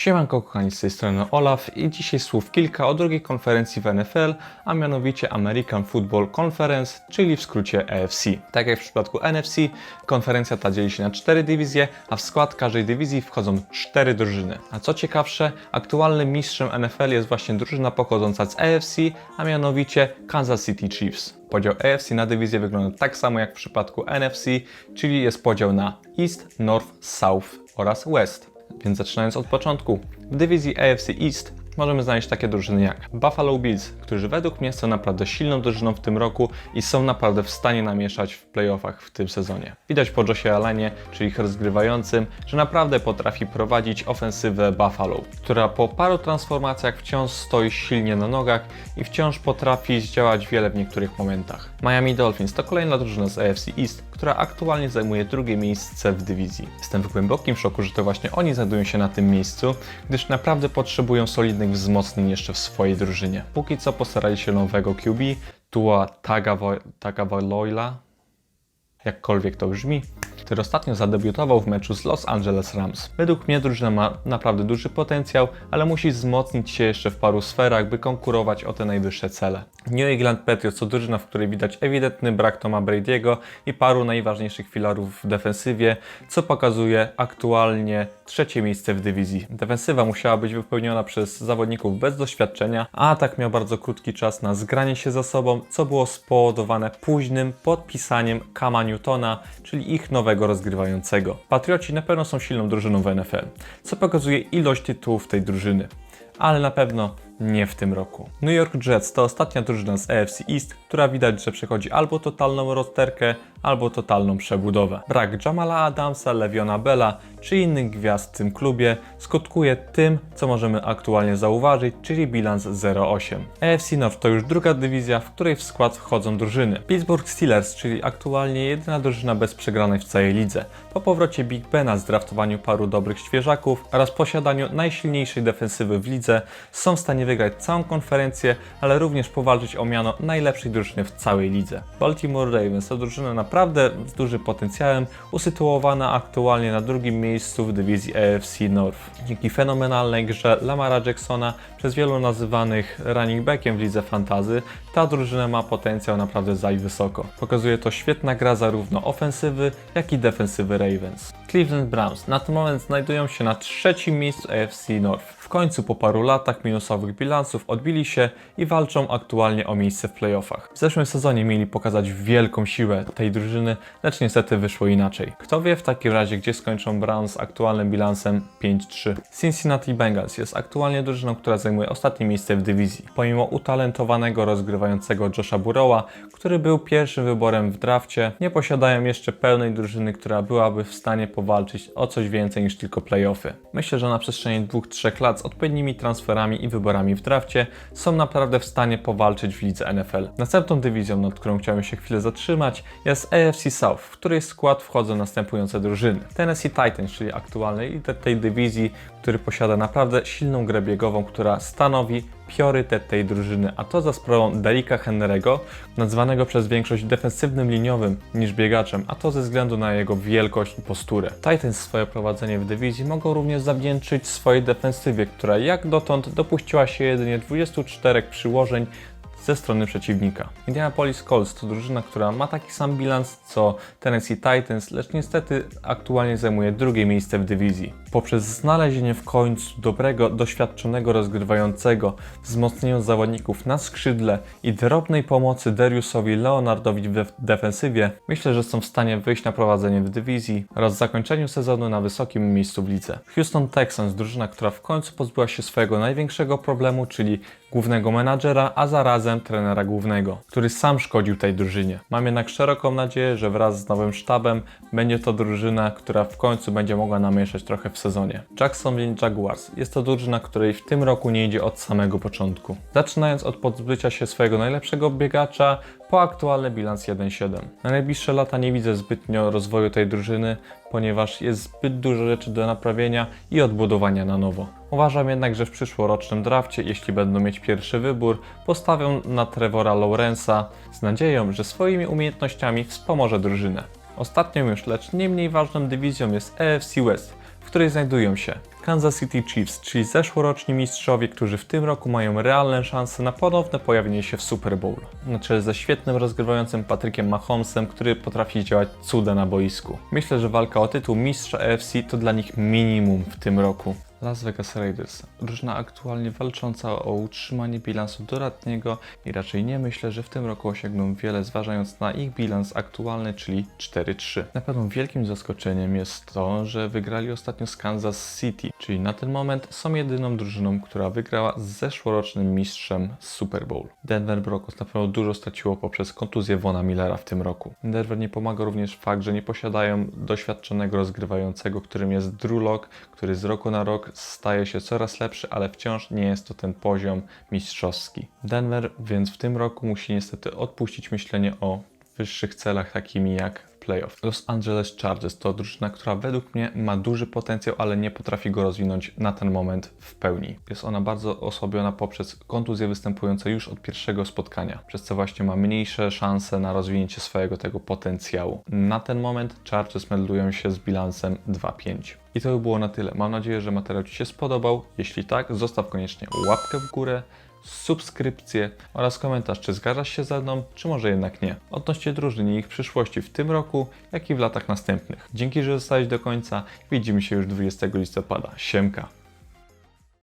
Siemanko kochani, z tej strony Olaf i dzisiaj słów kilka o drugiej konferencji w NFL, a mianowicie American Football Conference, czyli w skrócie AFC. Tak jak w przypadku NFC, konferencja ta dzieli się na cztery dywizje, a w skład każdej dywizji wchodzą cztery drużyny. A co ciekawsze, aktualnym mistrzem NFL jest właśnie drużyna pochodząca z AFC, a mianowicie Kansas City Chiefs. Podział AFC na dywizję wygląda tak samo jak w przypadku NFC, czyli jest podział na East, North, South oraz West. Więc zaczynając od początku, w dywizji AFC East możemy znaleźć takie drużyny jak Buffalo Bills, którzy według mnie są naprawdę silną drużyną w tym roku i są naprawdę w stanie namieszać w playoffach w tym sezonie. Widać po Josie Allenie, czyli ich rozgrywającym, że naprawdę potrafi prowadzić ofensywę Buffalo, która po paru transformacjach wciąż stoi silnie na nogach i wciąż potrafi zdziałać wiele w niektórych momentach. Miami Dolphins to kolejna drużyna z AFC East, która aktualnie zajmuje drugie miejsce w dywizji. Jestem w głębokim szoku, że to właśnie oni znajdują się na tym miejscu, gdyż naprawdę potrzebują solidnych wzmocnień jeszcze w swojej drużynie. Póki co postarali się nowego QB, Tua Tagavo- Tagovailoa, jakkolwiek to brzmi, który ostatnio zadebiutował w meczu z Los Angeles Rams. Według mnie drużyna ma naprawdę duży potencjał, ale musi wzmocnić się jeszcze w paru sferach, by konkurować o te najwyższe cele. New England Patriots to drużyna, w której widać ewidentny brak Toma Brady'ego i paru najważniejszych filarów w defensywie, co pokazuje aktualnie trzecie miejsce w dywizji. Defensywa musiała być wypełniona przez zawodników bez doświadczenia, a atak miał bardzo krótki czas na zgranie się za sobą, co było spowodowane późnym podpisaniem Kama Newtona, czyli ich nowego rozgrywającego. Patrioci na pewno są silną drużyną w NFL, co pokazuje ilość tytułów tej drużyny, ale na pewno nie w tym roku. New York Jets to ostatnia drużyna z AFC East, która widać, że przechodzi albo totalną rozterkę, albo totalną przebudowę. Brak Jamala Adamsa, Leviona Bella czy innych gwiazd w tym klubie skutkuje tym, co możemy aktualnie zauważyć, czyli bilans 0-8. AFC North to już druga dywizja, w której w skład wchodzą drużyny. Pittsburgh Steelers, czyli aktualnie jedyna drużyna bez przegranej w całej lidze. Po powrocie Big Bena, zdraftowaniu paru dobrych świeżaków oraz posiadaniu najsilniejszej defensywy w lidze, są w stanie wygrać całą konferencję, ale również powalczyć o miano najlepszej drużyny w całej lidze. Baltimore Ravens to drużyna naprawdę z dużym potencjałem, usytuowana aktualnie na drugim miejscu w dywizji AFC North. Dzięki fenomenalnej grze Lamara Jacksona, przez wielu nazywanych running backiem w lidze fantazy, ta drużyna ma potencjał naprawdę zaj wysoko. Pokazuje to świetna gra zarówno ofensywy, jak i defensywy Ravens. Cleveland Browns na ten moment znajdują się na trzecim miejscu AFC North. W końcu po paru latach minusowych bilansów odbili się i walczą aktualnie o miejsce w playoffach. W zeszłym sezonie mieli pokazać wielką siłę tej drużyny, lecz niestety wyszło inaczej. Kto wie w takim razie, gdzie skończą Browns z aktualnym bilansem 5-3. Cincinnati Bengals jest aktualnie drużyną, która zajmuje ostatnie miejsce w dywizji. Pomimo utalentowanego rozgrywającego Josha Burrowa, który był pierwszym wyborem w drafcie, nie posiadają jeszcze pełnej drużyny, która byłaby w stanie powalczyć o coś więcej niż tylko playoffy. Myślę, że na przestrzeni 2-3 lat z odpowiednimi transferami i wyborami w drafcie są naprawdę w stanie powalczyć w lidze NFL. Następną dywizją, nad którą chciałem się chwilę zatrzymać, jest AFC South, w której skład wchodzą następujące drużyny. Tennessee Titans, czyli aktualny lider tej dywizji, który posiada naprawdę silną grę biegową, która stanowi priorytet tej drużyny, a to za sprawą Derricka Henry'ego, nazwanego przez większość defensywnym liniowym niż biegaczem, a to ze względu na jego wielkość i posturę. Titans swoje prowadzenie w dywizji mogą również zawdzięczyć swojej defensywie, która jak dotąd dopuściła się jedynie 24 przyłożeń ze strony przeciwnika. Indianapolis Colts to drużyna, która ma taki sam bilans co Tennessee Titans, lecz niestety aktualnie zajmuje drugie miejsce w dywizji. Poprzez znalezienie w końcu dobrego, doświadczonego rozgrywającego, wzmocnieniu zawodników na skrzydle i drobnej pomocy Dariusowi Leonardowi w def- defensywie, myślę, że są w stanie wyjść na prowadzenie w dywizji oraz zakończeniu sezonu na wysokim miejscu w lidze. Houston Texans, drużyna, która w końcu pozbyła się swojego największego problemu, czyli głównego menadżera, a zarazem trenera głównego, który sam szkodził tej drużynie. Mam jednak szeroką nadzieję, że wraz z nowym sztabem będzie to drużyna, która w końcu będzie mogła namieszać trochę w sezonie. Jacksonville Jaguars jest to drużyna, której w tym roku nie idzie od samego początku. Zaczynając od pozbycia się swojego najlepszego biegacza, po aktualny bilans 1-7. Na najbliższe lata nie widzę zbytnio rozwoju tej drużyny, ponieważ jest zbyt dużo rzeczy do naprawienia i odbudowania na nowo. Uważam jednak, że w przyszłorocznym drafcie, jeśli będą mieć pierwszy wybór, postawią na Trevora Lawrence'a z nadzieją, że swoimi umiejętnościami wspomoże drużynę. Ostatnią już, lecz nie mniej ważną dywizją jest AFC West, której znajdują się Kansas City Chiefs, czyli zeszłoroczni mistrzowie, którzy w tym roku mają realne szanse na ponowne pojawienie się w Super Bowl. Na czele ze świetnym rozgrywającym Patrykiem Mahomesem, który potrafi działać cuda na boisku. Myślę, że walka o tytuł mistrza AFC to dla nich minimum w tym roku. Las Vegas Raiders, drużyna aktualnie walcząca o utrzymanie bilansu doradniego i raczej nie myślę, że w tym roku osiągną wiele, zważając na ich bilans aktualny, czyli 4-3. Na pewno wielkim zaskoczeniem jest to, że wygrali ostatnio z Kansas City, czyli na ten moment są jedyną drużyną, która wygrała z zeszłorocznym mistrzem Super Bowl. Denver Broncos na pewno dużo straciło poprzez kontuzję Vona Millera w tym roku. Denver nie pomaga również fakt, że nie posiadają doświadczonego rozgrywającego, którym jest Drew Lock, który z roku na rok staje się coraz lepszy, ale wciąż nie jest to ten poziom mistrzowski. Denver więc w tym roku musi niestety odpuścić myślenie o wyższych celach takimi jak playoff. Los Angeles Chargers to drużyna, która według mnie ma duży potencjał, ale nie potrafi go rozwinąć na ten moment w pełni. Jest ona bardzo osłabiona poprzez kontuzje występujące już od pierwszego spotkania, przez co właśnie ma mniejsze szanse na rozwinięcie swojego tego potencjału. Na ten moment Chargers meldują się z bilansem 2-5. I to by było na tyle. Mam nadzieję, że materiał Ci się spodobał. Jeśli tak, zostaw koniecznie łapkę w górę, subskrypcję oraz komentarz, czy zgadzasz się ze mną, czy może jednak nie. Odnośnie drużyn i ich przyszłości w tym roku, jak i w latach następnych. Dzięki, że zostałeś do końca. Widzimy się już 20 listopada. Siemka!